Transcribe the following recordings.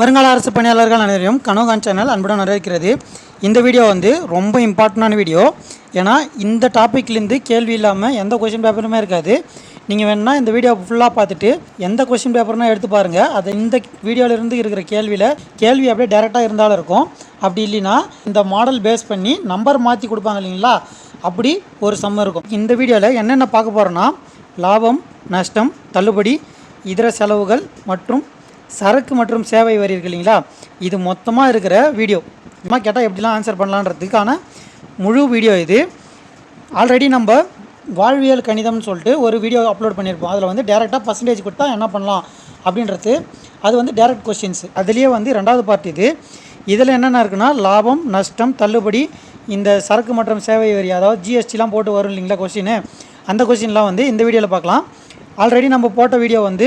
வருங்கால அரசு பணியாளர்கள் அனைவரையும் கனோகான் சேனல் அன்புடன் வரவேற்கிறது. இந்த வீடியோ வந்து ரொம்ப இம்பார்ட்டண்டான வீடியோ. ஏன்னா இந்த டாப்பிக்லேருந்து கேள்வி இல்லாமல் எந்த கொஷின் பேப்பருமே இருக்காது. நீங்கள் வேணால் இந்த வீடியோ ஃபுல்லாக பார்த்துட்டு எந்த கொஷின் பேப்பர்னா எடுத்து பாருங்கள் அது இந்த வீடியோவிலேருந்து இருக்கிற கேள்வியில் கேள்வி அப்படியே டேரெக்டாக இருந்தாலும் இருக்கும். அப்படி இல்லைன்னா இந்த மாடல் பேஸ் பண்ணி நம்பர் மாற்றி கொடுப்பாங்க இல்லைங்களா? அப்படி ஒரு சம்ம இருக்கும். இந்த வீடியோவில் என்னென்ன பார்க்க போகிறோன்னா லாபம் நஷ்டம் தள்ளுபடி இதர செலவுகள் மற்றும் சரக்கு மற்றும் சேவை வரி இருக்கு இல்லைங்களா? இது மொத்தமாக இருக்கிற வீடியோ சும்மா கேட்டால் எப்படிலாம் ஆன்சர் பண்ணலான்றதுக்கான முழு வீடியோ இது. ஆல்ரெடி நம்ம வாழ்வியல் கணிதம்னு சொல்லிட்டு ஒரு வீடியோ அப்லோட் பண்ணியிருப்போம். அதில் வந்து டேரெக்டாக பர்சன்டேஜ் கொடுத்தா என்ன பண்ணலாம்? அப்படின்றது அது வந்து டேரக்ட் கொஸ்டின்ஸ் அதுலேயே வந்து ரெண்டாவது பார்ட் இது. இதில் என்னென்ன இருக்குன்னா லாபம் நஷ்டம் தள்ளுபடி இந்த சரக்கு மற்றும் சேவை வரி அதாவது ஜிஎஸ்டிலாம் போட்டு வரும் இல்லைங்களா கொஸ்டின் அந்த கொஸ்டின்லாம் வந்து இந்த வீடியோவில் பார்க்கலாம். ஆல்ரெடி நம்ம போட்ட வீடியோ வந்து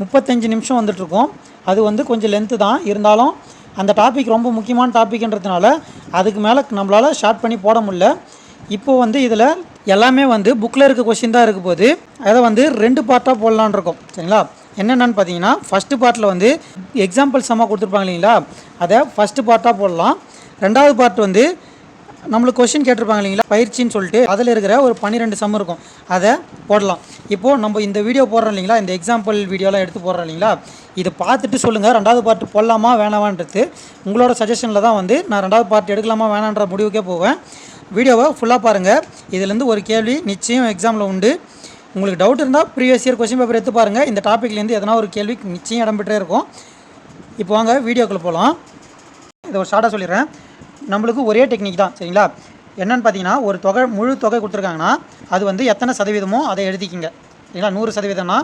முப்பத்தஞ்சு நிமிஷம் வந்துட்ருக்கோம் அது வந்து கொஞ்சம் லென்த்து தான். இருந்தாலும் அந்த டாபிக் ரொம்ப முக்கியமான டாபிக்ன்றதுனால அதுக்கு மேலே நம்மளால் ஷார்ட் பண்ணி போட முடியல. இப்போ வந்து இதில் எல்லாமே வந்து புக்கில் இருக்க கொஷின் தான் இருக்க போது அதை வந்து ரெண்டு பார்ட்டாக போடலான் இருக்கோம். சரிங்களா? என்னென்னு பார்த்தீங்கன்னா ஃபஸ்ட்டு பார்ட்டில் வந்து எக்ஸாம்பிள் சம்மா கொடுத்துருப்பாங்க இல்லைங்களா? அதை ஃபஸ்ட்டு பார்ட்டாக போடலாம். ரெண்டாவது பார்ட் வந்து நம்மளுக்கு கொஷின் கேட்டிருப்பாங்க இல்லைங்களா? பயிற்சின்னு சொல்லிட்டு அதில் இருக்கிற ஒரு பன்னிரெண்டு சம் இருக்கும். அதை போடலாம். இப்போது நம்ம இந்த வீடியோ போடுறோம் இல்லைங்களா? இந்த எக்ஸாம்பிள் வீடியோலாம் எடுத்து போடுறோம் இல்லைங்களா? இதை பார்த்துட்டு சொல்லுங்கள் ரெண்டாவது பார்ட் போடலாமா? வேணாமான்றது உங்களோட சஜஷனில் தான் வந்து நான் ரெண்டாவது பார்ட் எடுக்கலாமா? வேணான்ற முடிவுக்கே போவேன். வீடியோவை ஃபுல்லாக பாருங்கள் இதுலேருந்து ஒரு கேள்வி நிச்சயம் எக்ஸாமில் உண்டு. உங்களுக்கு டவுட் இருந்தால் ப்ரீவியஸ் இயர் கொஸ்டின் பேப்பர் எடுத்து பாருங்கள் இந்த டாப்பிக்லேருந்து எதனா ஒரு கேள்வி நிச்சயம் இடம்பெற்றே இருக்கும். இப்போ வாங்க வீடியோக்குள்ளே போகலாம் இதை ஒரு ஷார்ட்டாக சொல்லிடுறேன். நம்மளுக்கு ஒரே டெக்னிக் தான் சரிங்களா? என்னென்னு பார்த்தீங்கன்னா ஒரு தொகை முழு தொகை கொடுத்துருக்காங்கன்னா அது வந்து எத்தனை சதவீதமோ அதை எழுதிக்கிங்க. சரிங்களா? நூறு சதவீதம்னா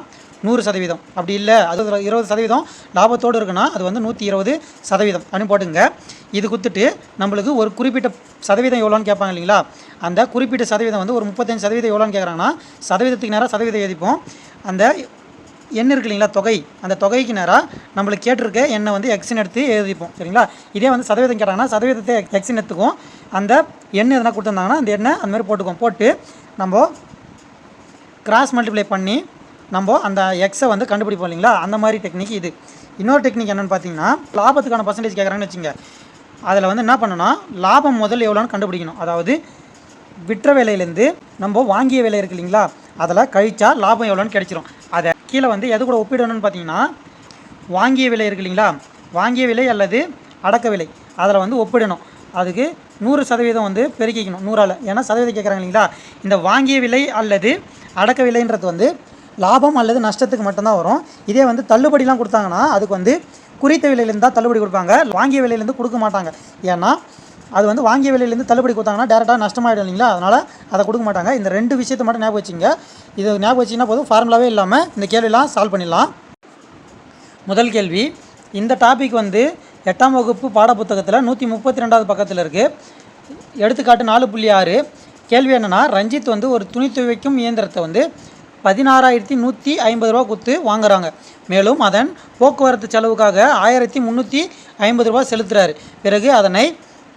நூறு சதவீதம். அப்படி இல்லை அது இருபது சதவீதம் லாபத்தோடு இருக்குன்னா அது வந்து நூற்றி இருபது சதவீதம் அப்படின்னு போட்டுங்க இது கொடுத்துட்டு நம்மளுக்கு ஒரு குறிப்பிட்ட சதவீதம் எவ்வளோன்னு கேட்பாங்க இல்லைங்களா? அந்த குறிப்பிட்ட சதவீதம் வந்து ஒரு முப்பத்தஞ்சு சதவீதம் எவ்வளோன்னு கேட்குறாங்கன்னா சதவீதத்துக்கு நேராக சதவீதம் எழுதிப்போம். அந்த எண் இருக்கு இல்லைங்களா தொகை. அந்த தொகைக்கு நேராக நம்மளுக்கு கேட்டிருக்க எண்ணை வந்து எக்ஸின் எடுத்து எழுதிப்போம். சரிங்களா? இதே வந்து சதவீதம் கேட்டாங்கன்னா சதவீதத்தை எக்ஸின் எடுத்துக்கும் அந்த எண் எதனா கொடுத்துருந்தாங்கன்னா அந்த எண்ணை அந்த மாதிரி போட்டுக்குவோம். போட்டு நம்ம கிராஸ் மல்டிப்ளை பண்ணி நம்ம அந்த எக்ஸை வந்து கண்டுபிடிப்போம் இல்லைங்களா? அந்த மாதிரி டெக்னிக் இது. இன்னொரு டெக்னிக் என்னென்னு பார்த்தீங்கன்னா லாபத்துக்கான பர்சன்டேஜ் கேட்குறாங்கன்னு வச்சுங்க அதில் வந்து என்ன பண்ணணும்னா லாபம் முதல் எவ்வளோன்னு கண்டுபிடிக்கணும். அதாவது விற்ற விலையிலேருந்து நம்ம வாங்கிய விலை இருக்கு இல்லைங்களா? அதில் கழிச்சா லாபம் எவ்வளோன்னு கிடைச்சிரும். அதை கீழே வந்து எது கூட ஒப்பிடணும்னு பார்த்தீங்கன்னா வாங்கிய விலை இருக்கு இல்லைங்களா? வாங்கிய விலை அல்லது அடக்க விலை. அதில் வந்து ஒப்பிடணும். அதுக்கு நூறு சதவீதம் வந்து பெருக்கிக்கணும் நூறால். ஏன்னா சதவீதம் கேட்குறாங்க இல்லைங்களா? இந்த வாங்கிய விலை அல்லது அடக்க விலைன்றது வந்து லாபம் அல்லது நஷ்டத்துக்கு மட்டும்தான் வரும். இதே வந்து தள்ளுபடிலாம் கொடுத்தாங்கன்னா அதுக்கு வந்து குறித்த விலையிலேருந்து தான் தள்ளுபடி கொடுப்பாங்க. வாங்கிய விலையிலேருந்து கொடுக்க மாட்டாங்க. ஏன்னா அது வந்து வாங்கிய விலையிலேருந்து தள்ளுபடி கொடுத்தாங்கன்னா டேரெக்டாக நஷ்டமாயிடும் இல்லைங்களா? அதனால் அதை கொடுக்க மாட்டாங்க. இந்த ரெண்டு விஷயத்தை மட்டும் ஞாபகம் வச்சுங்க இது ஞாபகம் வச்சிங்கன்னா போதும். ஃபார்முலாவே இல்லாமல் இந்த கேள்விலாம் சால்வ் பண்ணிடலாம். முதல் கேள்வி இந்த டாபிக் வந்து எட்டாம் வகுப்பு பாடப்புத்தகத்தில் நூற்றி முப்பத்தி ரெண்டாவது பக்கத்தில் இருக்குது எடுத்துக்காட்டு நாலு புள்ளி ஆறு. கேள்வி என்னென்னா ரஞ்சித் வந்து ஒரு துணி துவைக்கும் இயந்திரத்தை வந்து பதினாறாயிரத்தி நூற்றி ஐம்பது ரூபா கொடுத்து வாங்குறாங்க. மேலும் அதன் போக்குவரத்து செலவுக்காக ஆயிரத்தி முந்நூற்றி ஐம்பது ரூபா செலுத்துகிறார் பிறகு அதனை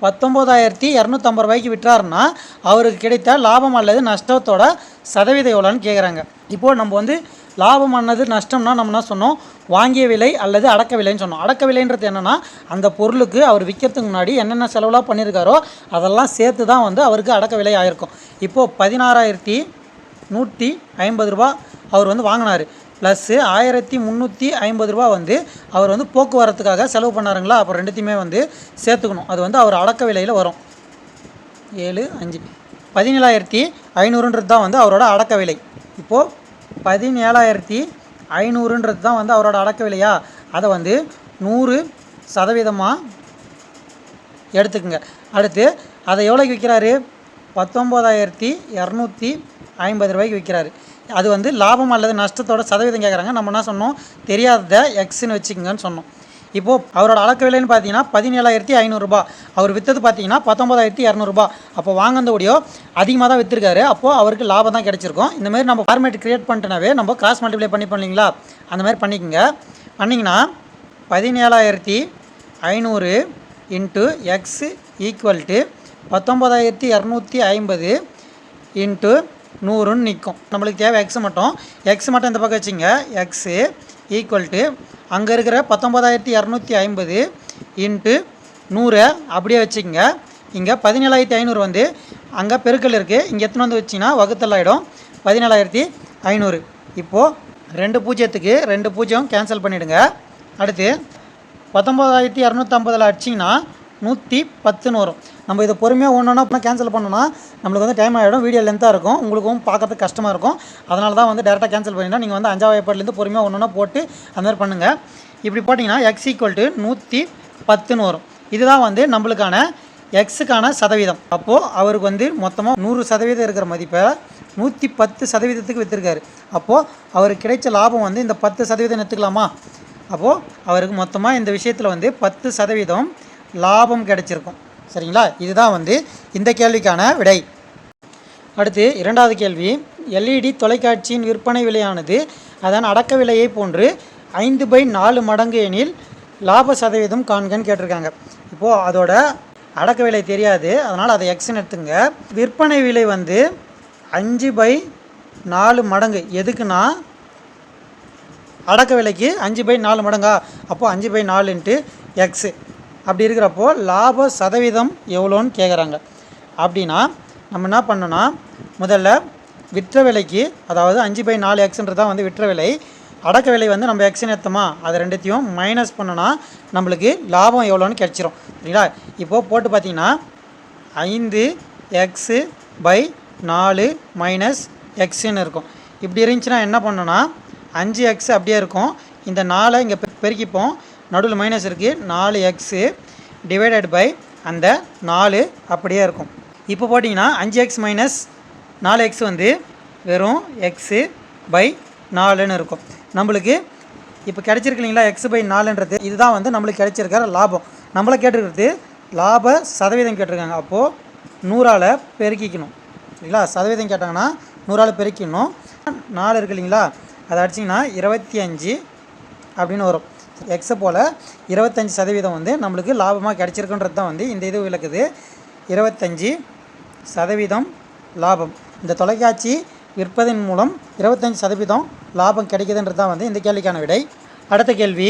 பத்தொம்போதாயிரத்தி இரநூத்தம்பது ரூபாய்க்கு விற்றாருன்னா அவருக்கு கிடைத்த லாபம் அல்லது நஷ்டத்தோட சதவீதம் எவ்வளோன்னு கேட்குறாங்க இப்போது நம்ம வந்து லாபம் ஆனது நஷ்டம்னா நம்ம என்ன சொன்னோம்? வாங்கிய விலை அல்லது அடக்க விலைன்னு சொன்னோம். அடக்க விலைன்றது என்னென்னா அந்த பொருளுக்கு அவர் விற்கிறதுக்கு முன்னாடி என்னென்ன செலவுலாம் பண்ணியிருக்காரோ அதெல்லாம் சேர்த்து தான் வந்து அவருக்கு அடக்க விலை ஆயிருக்கும். இப்போது பதினாறாயிரத்தி நூற்றி ஐம்பது ரூபா அவர் வந்து வாங்கினார். ப்ளஸ்ஸு ஆயிரத்தி முந்நூற்றி ஐம்பது ரூபா வந்து அவர் வந்து போக்குவரத்துக்காக செலவு பண்ணாருங்களா? அப்போ ரெண்டுத்தையுமே வந்து சேர்த்துக்கணும். அது வந்து அவர் அடக்க விலையில் வரும். ஏழு அஞ்சு பதினேழாயிரத்தி ஐநூறுன்றது தான் வந்து அவரோட அடக்க விலை. இப்போது பதினேழாயிரத்தி ஐநூறுன்றது தான் வந்து அவரோட அடக்க விலையா? அதை வந்து நூறு சதவீதமாக எடுத்துக்கோங்க. அடுத்து அதை எவ்வளோக்கு விற்கிறாரு பத்தொம்போதாயிரத்தி இரநூத்தி ஐம்பது ரூபாய்க்கு விற்கிறாரு அது வந்து லாபம் அல்லது நஷ்டத்தோட சதவீதம் கேட்குறாங்க நம்ம என்ன சொன்னோம்? தெரியாததை எக்ஸ்ன்னு வச்சுக்கோங்கன்னு சொன்னோம். இப்போது அவரோட அடக்க விலைன்னு பார்த்தீங்கன்னா பதினேழாயிரத்தி ஐநூறுரூபா அவர் விற்றது பார்த்தீங்கன்னா பத்தொம்பதாயிரத்தி இரநூறுபா அப்போ வாங்கினதோடையோ அதிகமாக தான் விற்றுருக்காரு அப்போது அவருக்கு லாபம் தான் கிடச்சிருக்கும். இந்த மாதிரி நம்ம ஃபார்மேட் க்ரியேட் பண்ணிட்டனாவே நம்ம கிராஸ் மல்டிப்ளை பண்ணி பண்ணிங்களா அந்த மாதிரி பண்ணிக்கோங்க. பண்ணிங்கன்னா பதினேழாயிரத்தி ஐநூறு இன்ட்டு எக்ஸ் ஈக்குவல் டு பத்தொம்பதாயிரத்தி இரநூத்தி ஐம்பது இன்ட்டு நூறுன்னு நிற்கும் நம்மளுக்கு தேவை எக்ஸ் மட்டும். எக்ஸ் மட்டும் இந்த பக்கம் வச்சுங்க? எக்ஸு ஈக்குவல் டு அங்கே இருக்கிற பத்தொம்பதாயிரத்தி இரநூத்தி ஐம்பது இன்ட்டு நூறை. அப்படியே வச்சுக்கோங்க. இங்கே பதினேழாயிரத்தி ஐநூறு வந்து அங்கே பெருக்கல் இருக்குது இங்கே எத்தனை வந்து வச்சிங்கன்னா வகுத்தல் ஆகிடும் பதினேழாயிரத்தி ஐநூறு. இப்போது ரெண்டு பூஜ்ஜியத்துக்கு ரெண்டு பூஜ்ஜியம் கேன்சல் பண்ணிவிடுங்க அடுத்து பத்தொம்பதாயிரத்தி இரநூத்தம்பதில் அடிச்சிங்கன்னா நூற்றி பத்துன்னு வரும் நம்ம இதை பொறுமையாக ஒன்று கேன்சல் பண்ணோன்னா நம்மளுக்கு வந்து டைம் ஆகிடும் வீடியோ லென்த்தாக இருக்கும் உங்களுக்கும் பார்க்கறதுக்கு கஷ்டமாக இருக்கும். அதனால தான் வந்து டேரெக்டாக கேன்சல் பண்ணிட்டோம். நீங்கள் வந்து அஞ்சாவது ஏற்பாடுலேருந்து பொறுமையாக ஒன்றுனா போட்டு அந்த மாதிரி பண்ணுங்கள் இப்படி போட்டிங்கன்னா எக்ஸ் ஈக்குவல் டு நூற்றி பத்துன்னு வரும். இதுதான் வந்து நம்மளுக்கான எக்ஸுக்கான சதவீதம். அப்போது அவருக்கு வந்து மொத்தமாக நூறு சதவீதம் இருக்கிற மதிப்பை நூற்றி பத்து சதவீதத்துக்கு விற்றுருக்காரு அப்போது அவருக்கு கிடைச்ச லாபம் வந்து இந்த பத்து சதவீதம் எடுத்துக்கலாமா? அப்போது அவருக்கு மொத்தமாக இந்த விஷயத்தில் வந்து பத்து சதவீதம் லாபம் கிடைச்சிருக்கும். சரிங்களா? இதுதான் வந்து இந்த கேள்விக்கான விடை. அடுத்து இரண்டாவது கேள்வி. எல்இடி தொலைக்காட்சியின் விற்பனை விலையானது அதன் அடக்க விலையை போன்று ஐந்து பை நாலு மடங்கு எனில் லாப சதவீதம் காண்கன்னு கேட்டிருக்காங்க. இப்போது அதோட அடக்க விலை தெரியாது. அதனால் அதை எக்ஸ்ன்னு எடுத்துங்க. விற்பனை விலை வந்து அஞ்சு பை நாலு மடங்கு. எதுக்குன்னா? அடக்க விலைக்கு அஞ்சு பை நாலு மடங்கா? அப்போது அஞ்சு பை நாலுன்ட்டு எக்ஸு அப்படி இருக்கிறப்போ லாப சதவீதம் எவ்வளோன்னு கேட்குறாங்க அப்படின்னா நம்ம என்ன பண்ணோன்னா முதல்ல விற்ற விலைக்கு அதாவது அஞ்சு பை நாலு எக்ஸுன்றது தான் வந்து விற்ற விலை அடக்க விலை வந்து நம்ம எக்ஸ்னு ஏற்றமா அதை ரெண்டுத்தையும் மைனஸ் பண்ணோன்னா நம்மளுக்கு லாபம் எவ்வளோன்னு கிடச்சிரும். சரிங்களா இப்போது போட்டு பார்த்தீங்கன்னா ஐந்து எக்ஸு பை நாலு மைனஸ் எக்ஸுன்னு இருக்கும். இப்படி இருந்துச்சுன்னா என்ன பண்ணோன்னா அஞ்சு எக்ஸ் அப்படியே இருக்கும். இந்த நாலை இங்கே பெருக்கிப்போம். நடுவில் மைனஸ் இருக்குது நாலு எக்ஸு டிவைடட் பை அந்த நாலு அப்படியே இருக்கும். இப்போ போட்டிங்கன்னா அஞ்சு எக்ஸ் மைனஸ் நாலு எக்ஸ் வந்து வெறும் எக்ஸு பை நாலுன்னு இருக்கும். நம்மளுக்கு இப்போ கிடச்சிருக்கு இல்லைங்களா எக்ஸ் பை நாலுன்றது? இதுதான் வந்து நம்மளுக்கு கிடச்சிருக்கிற லாபம். நம்மளை கேட்டிருக்கிறது லாப சதவீதம் கேட்டிருக்காங்க. அப்போது நூறால் பெருக்கிக்கணும். இல்லைங்களா? சதவீதம் கேட்டாங்கன்னா நூறால் பெருக்கிக்கணும் நாலு இருக்கு இல்லைங்களா? அதை அடிச்சிங்கன்னா இருபத்தி அஞ்சு அப்படின்னு வரும். எக்ஸை போல் இருபத்தஞ்சி சதவீதம் வந்து நம்மளுக்கு லாபமாக கிடச்சிருக்குன்றது தான் வந்து இந்த இது விளக்குது. இருபத்தஞ்சி சதவீதம் லாபம். இந்த தொலைக்காட்சி விற்பதன் மூலம் இருபத்தஞ்சி சதவீதம் லாபம் கிடைக்குதுன்றது தான் வந்து இந்த கேள்விக்கான விடை. அடுத்த கேள்வி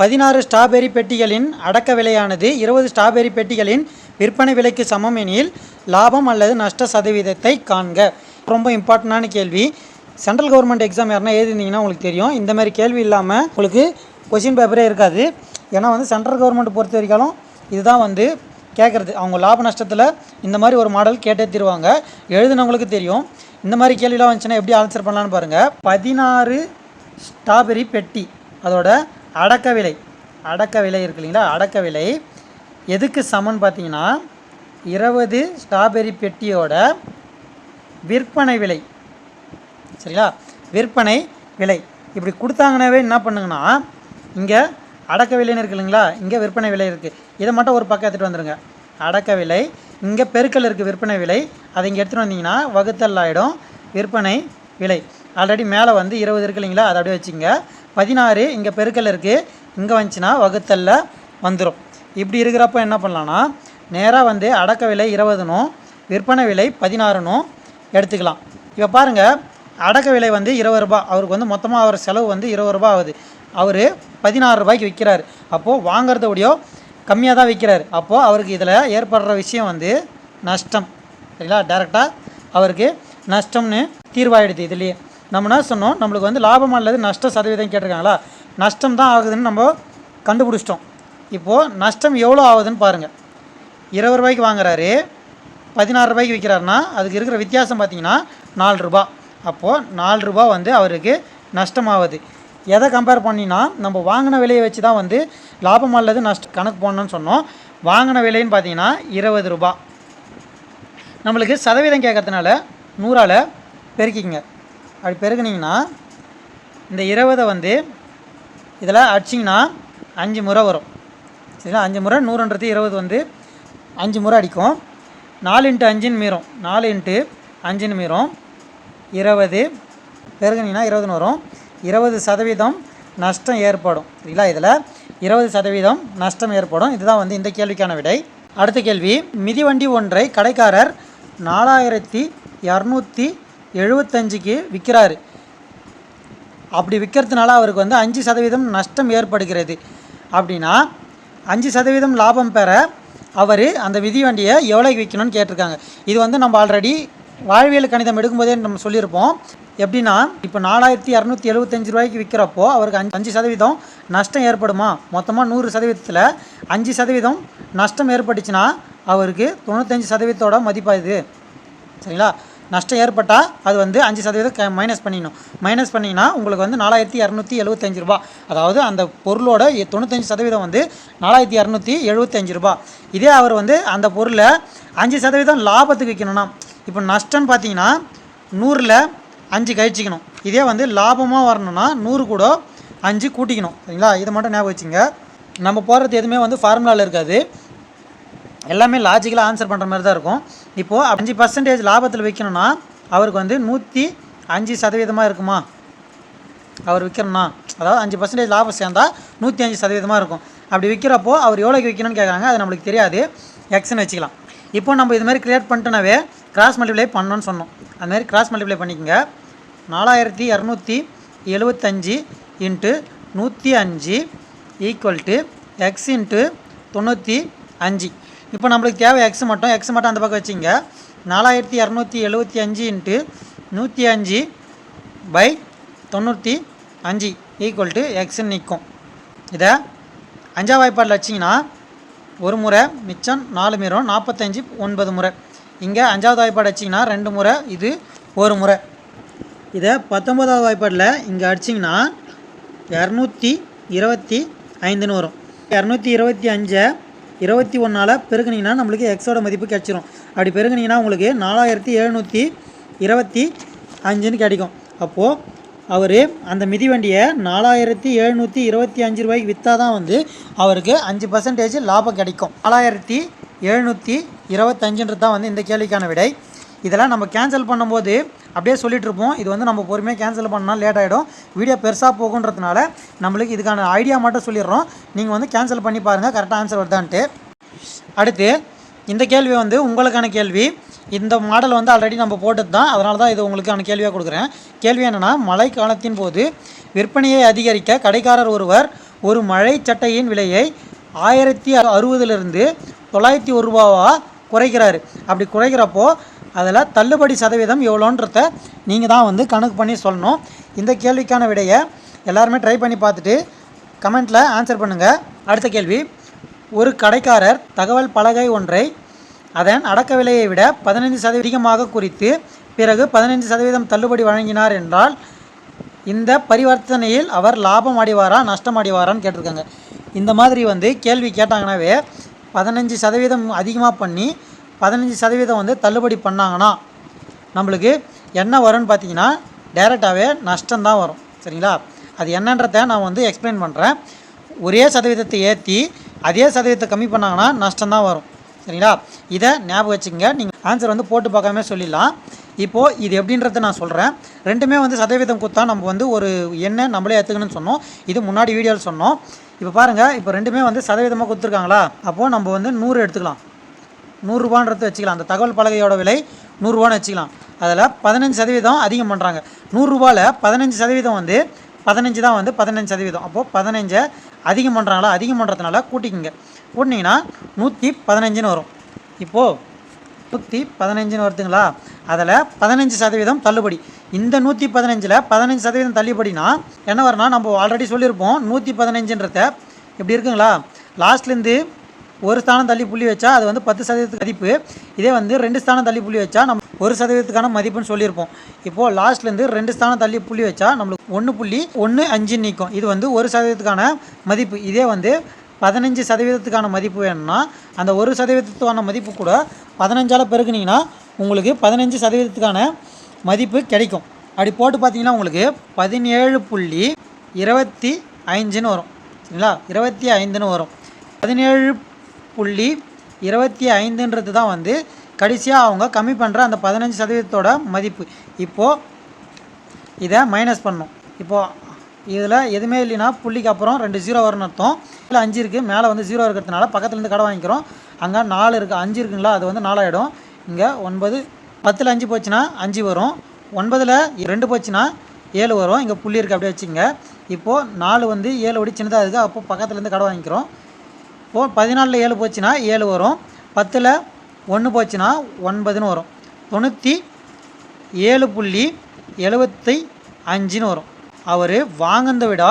பதினாறு ஸ்ட்ராபெரி பெட்டிகளின் அடக்க விலையானது இருபது ஸ்ட்ராபெரி பெட்டிகளின் விற்பனை விலைக்கு சமம் எனில் லாபம் அல்லது நஷ்ட சதவீதத்தை காண்க. ரொம்ப இம்பார்ட்டண்டான கேள்வி. சென்ட்ரல் கவர்மெண்ட் எக்ஸாம் யாருன்னா எழுதிருந்தீங்கன்னா உங்களுக்கு தெரியும். இந்த மாதிரி கேள்வி இல்லாமல் உங்களுக்கு கொஷின் பேப்பரே இருக்காது. ஏன்னா வந்து சென்ட்ரல் கவர்மெண்ட் பொறுத்த வரைக்கும் இதுதான் வந்து கேட்குறது அவங்க லாப நஷ்டத்தில் இந்த மாதிரி ஒரு மாடல் கேட்டே தருவாங்க. எழுதுனவங்களுக்கு தெரியும். இந்த மாதிரி கேள்விலாம் வந்துச்சுன்னா எப்படி ஆன்சர் பண்ணலான்னு பாருங்கள் பதினாறு ஸ்ட்ராபெரி பெட்டி. அதோட அடக்க விலை. அடக்க விலை இருக்கு இல்லைங்களா? அடக்க விலை. எதுக்கு சமன் பார்த்தீங்கன்னா இருபது ஸ்ட்ராபெரி பெட்டியோட விற்பனை விலை. சரிங்களா? விற்பனை விலை. இப்படி கொடுத்தாங்கனாவே என்ன பண்ணுங்கன்னா இங்கே அடக்க விலைன்னு இருக்கு இல்லைங்களா? இங்கே விற்பனை விலை இருக்குது இதை மட்டும் ஒரு பக்கம் எடுத்துகிட்டு வந்துடுங்க அடக்க விலை இங்கே பெருக்கல் இருக்குது விற்பனை விலை. அதை இங்கே எடுத்துகிட்டு வந்தீங்கன்னா வகுத்தல் ஆகிடும் விற்பனை விலை. ஆல்ரெடி மேலே வந்து இருபது இருக்கு இல்லைங்களா? அதை அப்படியே வச்சுங்க பதினாறு இங்கே பெருக்கல் இருக்குது இங்கே வந்துச்சுன்னா வகுத்தலில் வந்துடும் இப்படி இருக்கிறப்ப என்ன பண்ணலான்னா நேராக வந்து அடக்க விலை இருபதுனும் விற்பனை விலை பதினாறுனும் எடுத்துக்கலாம். இப்போ பாருங்கள் அடக்க விலை வந்து இருபது ரூபாய். அவருக்கு வந்து மொத்தமாக அவர் செலவு வந்து இருபது ரூபா ஆகுது. அவர் பதினாறு ரூபாய்க்கு விற்கிறாரு அப்போது வாங்கிறத விடையோ கம்மியாக தான் விற்கிறாரு அப்போது அவருக்கு இதில் ஏற்படுற விஷயம் வந்து நஷ்டம். சரிங்களா? டேரெக்டாக அவருக்கு நஷ்டம்னு தீர்வாயிடுது இதுலேயே. நம்ம என்ன சொன்னோம்? நம்மளுக்கு வந்து லாபம் அல்லது நஷ்ட சதவீதம் கேட்டிருக்காங்களா? நஷ்டம் தான் ஆகுதுன்னு நம்ம கண்டுபிடிச்சிட்டோம். இப்போது நஷ்டம் எவ்வளோ ஆகுதுன்னு பாருங்கள் இருபது ரூபாய்க்கு வாங்குறாரு. பதினாறு ரூபாய்க்கு விற்கிறாருன்னா அதுக்கு இருக்கிற வித்தியாசம் பார்த்திங்கன்னா நாலு ரூபா. அப்போது நாலு ரூபா வந்து அவருக்கு நஷ்டமாகுது எதை கம்பேர் பண்ணினா நம்ம வாங்கின விலையை வச்சு தான் வந்து லாபம் அல்லது நஷ்ட கணக்கு போடணும்னு சொன்னோம். வாங்கின விலைன்னு பார்த்தீங்கன்னா இருபது ரூபா. நம்மளுக்கு சதவீதம் கேட்கறதுனால நூறால் பெருக்கிக்கங்க. அப்படி பெருக்குனிங்கன்னா இந்த இருபதை வந்து இதில் அடிச்சிங்கன்னா அஞ்சு முறை வரும். சரிங்களா? அஞ்சு முறை நூறுன்றது இருபது வந்து அஞ்சு முறை அடிக்கும். நாலு இன்ட்டு அஞ்சுன்னு மீறும். நாலு இன்ட்டு அஞ்சுன்னு மீறும். இருபது பெருகுனிங்கன்னா இருபதுன்னு வரும். இருபது சதவீதம் நஷ்டம் ஏற்படும். சரிங்களா? இதில் இருபது சதவீதம் நஷ்டம் ஏற்படும். இதுதான் வந்து இந்த கேள்விக்கான விடை. அடுத்த கேள்வி மிதிவண்டி ஒன்றை கடைக்காரர் நாலாயிரத்தி இரநூத்தி எழுபத்தஞ்சுக்கு விற்கிறாரு. அப்படி விற்கிறதுனால அவருக்கு வந்து அஞ்சு சதவீதம் நஷ்டம் ஏற்படுகிறது. அப்படின்னா அஞ்சு சதவீதம் லாபம் பெற அவர் அந்த மிதிவண்டியை எவ்வளோக்கு விற்கணும்னு கேட்டிருக்காங்க. இது வந்து நம்ம ஆல்ரெடி வாழ்வியல் கணிதம் எடுக்கும்போதே நம்ம சொல்லியிருப்போம். எப்படின்னா இப்போ நாலாயிரத்தி இரநூத்தி எழுபத்தஞ்சு ரூபாய்க்கு விற்கிறப்போ அவருக்கு அஞ்சு அஞ்சு சதவீதம் நஷ்டம் ஏற்படுமா? மொத்தமாக நூறு சதவீதத்தில் அஞ்சு சதவீதம் நஷ்டம் ஏற்பட்டுச்சுன்னா அவருக்கு தொண்ணூத்தஞ்சு சதவீதத்தோட மதிப்பாகுது சரிங்களா? நஷ்டம் ஏற்பட்டால் அது வந்து அஞ்சு சதவீதம் க மைனஸ் பண்ணிடணும். மைனஸ் பண்ணிங்கன்னா உங்களுக்கு வந்து நாலாயிரத்தி இரநூத்தி எழுபத்தஞ்சு ரூபா. அதாவது அந்த பொருளோட தொண்ணூத்தஞ்சு சதவீதம் வந்து நாலாயிரத்தி இரநூத்தி எழுபத்தஞ்சு ரூபா. இதே அவர் வந்து அந்த பொருளை அஞ்சு சதவீதம் லாபத்துக்கு விற்கணும்னா இப்போ நஷ்டம்னு பார்த்தீங்கன்னா நூறில் அஞ்சு கழிச்சிக்கணும். இதே வந்து லாபமாக வரணும்னா நூறு கூட அஞ்சு கூட்டிக்கணும். சரிங்களா? இதை மட்டும் ஞாபகம் வச்சுங்க. நம்ம போடுறது எதுவுமே வந்து ஃபார்முலாவில் இருக்காது. எல்லாமே லாஜிக்கலாக ஆன்சர் பண்ணுற மாதிரி தான் இருக்கும். இப்போது அஞ்சு பர்சன்டேஜ் லாபத்தில் விற்கணும்னா அவருக்கு வந்து நூற்றி அஞ்சு சதவீதமாக இருக்குமா? அவர் விற்கணும்னா அதாவது அஞ்சு பர்சன்டேஜ் லாபம் சேர்ந்தால் நூற்றி அஞ்சு சதவீதமாக இருக்கும். அப்படி விற்கிறப்போ அவர் எவ்வளோக்கு விற்கணும்னு கேட்குறாங்க அது நம்மளுக்கு தெரியாது. எக்ஸ்னு வச்சுக்கலாம். இப்போ நம்ம இது மாதிரி க்ரியேட் பண்ணிட்டோனாவே கிராஸ் மல்டிப்ளை பண்ணணும்னு சொன்னோம். அது மாதிரி கிராஸ் மல்டிப்ளை பண்ணிக்கோங்க. நாலாயிரத்தி இரநூத்தி எழுபத்தஞ்சி இன்ட்டு நூற்றி அஞ்சு ஈக்குவல் டு எக்ஸ் இன்ட்டு தொண்ணூற்றி அஞ்சு. இப்போ நம்மளுக்கு தேவை எக்ஸ் மட்டும். எக்ஸ் மட்டும் அந்த பக்கம் வச்சுங்க. நாலாயிரத்தி இரநூத்தி எழுபத்தி அஞ்சு இன்ட்டு நூற்றி அஞ்சு பை தொண்ணூற்றி அஞ்சு ஈக்குவல் டு எக்ஸ்ன்னு நிற்கும். இதை அஞ்சா வாய்ப்பாடில் வச்சிங்கன்னா ஒரு முறை மிச்சம் நாலு மீறும். நாற்பத்தஞ்சு ஒன்பது முறை. இங்கே அஞ்சாவது வாய்ப்பாடு வச்சிங்கன்னா ரெண்டு முறை இது ஒரு முறை. இதை பத்தொம்போதாவது வாய்ப்பாடில் இங்கே அடிச்சிங்கன்னா இரநூத்தி இருபத்தி ஐந்துன்னு வரும் இரநூத்தி இருபத்தி அஞ்சை இருபத்தி ஒன்றால் பெருக்குனீங்கன்னா நம்மளுக்கு எக்ஸோட மதிப்பு கிடச்சிரும். அப்படி பெருகுனிங்கன்னா உங்களுக்கு நாலாயிரத்தி எழுநூற்றி இருபத்தி அஞ்சுன்னு கிடைக்கும். அப்போது அவர் அந்த மிதிவண்டியை நாலாயிரத்தி எழுநூற்றி இருபத்தி அஞ்சு ரூபாய்க்கு விற்றா தான் வந்து அவருக்கு அஞ்சு பர்சன்டேஜ் லாபம் கிடைக்கும். நாலாயிரத்தி எழுநூற்றி இருபத்தஞ்சுன்றது தான் வந்து இந்த கேள்விக்கான விடை. இதெல்லாம் நம்ம கேன்சல் பண்ணும்போது அப்படியே சொல்லிட்டு இருப்போம் இது வந்து நம்ம பொறுமையாக கேன்சல் பண்ணால் லேட் ஆகிடும் வீடியோ பெருசாக போகுன்றதுனால நம்மளுக்கு இதுக்கான ஐடியா மட்டும் சொல்லிடுறோம். நீங்கள் வந்து கேன்சல் பண்ணி பாருங்கள் கரெக்டாக ஆன்சர் வருதான்ட்டு. அடுத்து இந்த கேள்வி வந்து உங்களுக்கான கேள்வி. இந்த மாடல் வந்து ஆல்ரெடி நம்ம போட்டது தான் அதனால தான் இது உங்களுக்கான கேள்வியாக கொடுக்குறேன். கேள்வி என்னென்னா மழை காலத்தின் போது விற்பனையை அதிகரிக்க கடைக்காரர் ஒருவர் ஒரு மழை சட்டையின் விலையை ஆயிரத்தி அறுபதுலேருந்து தொள்ளாயிரத்தி ஒரு ரூபாவாக குறைக்கிறாரு. அப்படி குறைக்கிறப்போ அதில் தள்ளுபடி சதவீதம் எவ்வளோன்றத நீங்கள் தான் வந்து கணக்கு பண்ணி சொல்லணும். இந்த கேள்விக்கான விடையை எல்லாருமே ட்ரை பண்ணி பார்த்துட்டு கமெண்ட்டில் ஆன்சர் பண்ணுங்கள் அடுத்த கேள்வி ஒரு கடைக்காரர் தகவல் பலகை ஒன்றை அதன் அடக்க விலையை விட பதினைந்து சதவீதமாக குறித்து பிறகு பதினைந்து சதவீதம் தள்ளுபடி வழங்கினார் என்றால் இந்த பரிவர்த்தனையில் அவர் லாபம் அடைவாரா நஷ்டம் அடைவாரான்னு கேட்டிருக்காங்க. இந்த மாதிரி வந்து கேள்வி கேட்டாங்கன்னாவே பதினஞ்சு சதவீதம் அதிகமாக பண்ணி பதினஞ்சு சதவீதம் வந்து தள்ளுபடி பண்ணாங்கன்னா நம்மளுக்கு என்ன வரும்னு பார்த்தீங்கன்னா டேரெக்டாகவே நஷ்டம்தான் வரும். சரிங்களா? அது என்னன்றதை நான் வந்து எக்ஸ்பிளைன் பண்ணுறேன் ஒரே சதவீதத்தை ஏற்றி அதே சதவீதத்தை கம்மி பண்ணாங்கன்னா நஷ்டம்தான் வரும். சரிங்களா? இதை ஞாபகம் வச்சுக்கோங்க. நீங்கள் ஆன்சர் வந்து போட்டு பார்க்காம சொல்லிடலாம். இப்போது இது எப்படின்றத நான் சொல்கிறேன் ரெண்டுமே வந்து சதவீதம் கொடுத்தா நம்ம வந்து ஒரு எண்ணை நம்மளே ஏற்றுக்கணும்னு சொன்னோம். இது முன்னாடி வீடியோவில் சொன்னோம். இப்போ பாருங்கள் இப்போ ரெண்டுமே வந்து சதவீதமாக கொடுத்துருக்காங்களா? அப்போது நம்ம வந்து நூறு எடுத்துக்கலாம். நூறுரூபான்றது வச்சுக்கலாம். அந்த தகவல் பலகையோட விலை நூறுரூவான்னு வச்சுக்கலாம். அதில் பதினஞ்சு சதவீதம் அதிகம் பண்ணுறாங்க நூறுரூவாவில் பதினஞ்சு சதவீதம் வந்து பதினஞ்சு தான் வந்து பதினஞ்சு சதவீதம். அப்போது பதினஞ்சை அதிகம் பண்ணுறாங்களா அதிகம் பண்ணுறதுனால கூட்டிக்கிங்க. கூட்டினீங்கன்னா நூற்றி பதினஞ்சுன்னு வரும். இப்போது நூற்றி பதினஞ்சுன்னு வருதுங்களா? அதில் பதினஞ்சு சதவீதம் தள்ளுபடி. இந்த நூற்றி பதினஞ்சில் பதினஞ்சு சதவீதம் தள்ளுபடினா என்ன வரும்னா நம்ம ஆல்ரெடி சொல்லியிருப்போம். நூற்றி பதினஞ்சுன்றத இப்படி இருக்குங்களா? லாஸ்ட்லேருந்து ஒரு ஸ்தானம் தள்ளி புள்ளி வச்சா அது வந்து பத்து சதவீதத்துக்கு மதிப்பு. இதே வந்து ரெண்டு ஸ்தானம் தள்ளி புள்ளி வச்சா நம்ம ஒரு சதவீதத்துக்கான மதிப்புன்னு சொல்லியிருப்போம். இப்போது லாஸ்ட்லேருந்து ரெண்டு ஸ்தானம் தள்ளி புள்ளி வச்சா நம்மளுக்கு ஒன்று புள்ளி ஒன்று அஞ்சு நிற்கும் இது வந்து ஒரு சதவீதத்துக்கான மதிப்பு. இதே வந்து பதினஞ்சு சதவீதத்துக்கான மதிப்பு வேணும்னா அந்த ஒரு சதவீதத்துக்கான மதிப்பு கூட பதினஞ்சால் பெருக்குனீங்கன்னா உங்களுக்கு பதினஞ்சு சதவீதத்துக்கான மதிப்பு கிடைக்கும். அப்படி போட்டு பார்த்தீங்கன்னா உங்களுக்கு பதினேழு புள்ளி இருபத்தி ஐந்துன்னு வரும். சரிங்களா? இருபத்தி ஐந்துன்னு வரும். பதினேழு புள்ளி இருபத்தி ஐந்துன்றது தான் வந்து கடைசியாக அவங்க கம்மி பண்ணுற அந்த பதினஞ்சு சதவீதத்தோட மதிப்பு. இப்போது இதை மைனஸ் பண்ணும் இப்போது இதில் எதுவுமே இல்லைன்னா புள்ளிக்கு அப்புறம் ரெண்டு ஜீரோ வரும்னு அர்த்தம். இல்லை அஞ்சு இருக்குது மேலே வந்து ஜீரோ இருக்கிறதுனால பக்கத்துலேருந்து கடை வாங்கிக்கிறோம். அங்கே நாலு இருக்குது அஞ்சு இருக்குங்களா? அது வந்து நாலாயிடும் இங்கே ஒன்பது பத்தில் அஞ்சு போச்சுன்னா அஞ்சு வரும். ஒன்பதில் ரெண்டு போச்சுன்னா ஏழு வரும். இங்கே புள்ளி இருக்குது அப்படியே வச்சுங்க இப்போது நாலு வந்து ஏழு விட சின்னதாக இருக்குது. அப்போ பக்கத்துலேருந்து கடை வாங்கிக்கிறோம். இப்போது பதினாலில் ஏழு போச்சுன்னா ஏழு வரும். பத்தில் ஒன்று போச்சுன்னா ஒன்பதுன்னு வரும். தொண்ணூற்றி ஏழு புள்ளி எழுபத்தி அஞ்சுன்னு வரும். அவர் வாங்கினதை விட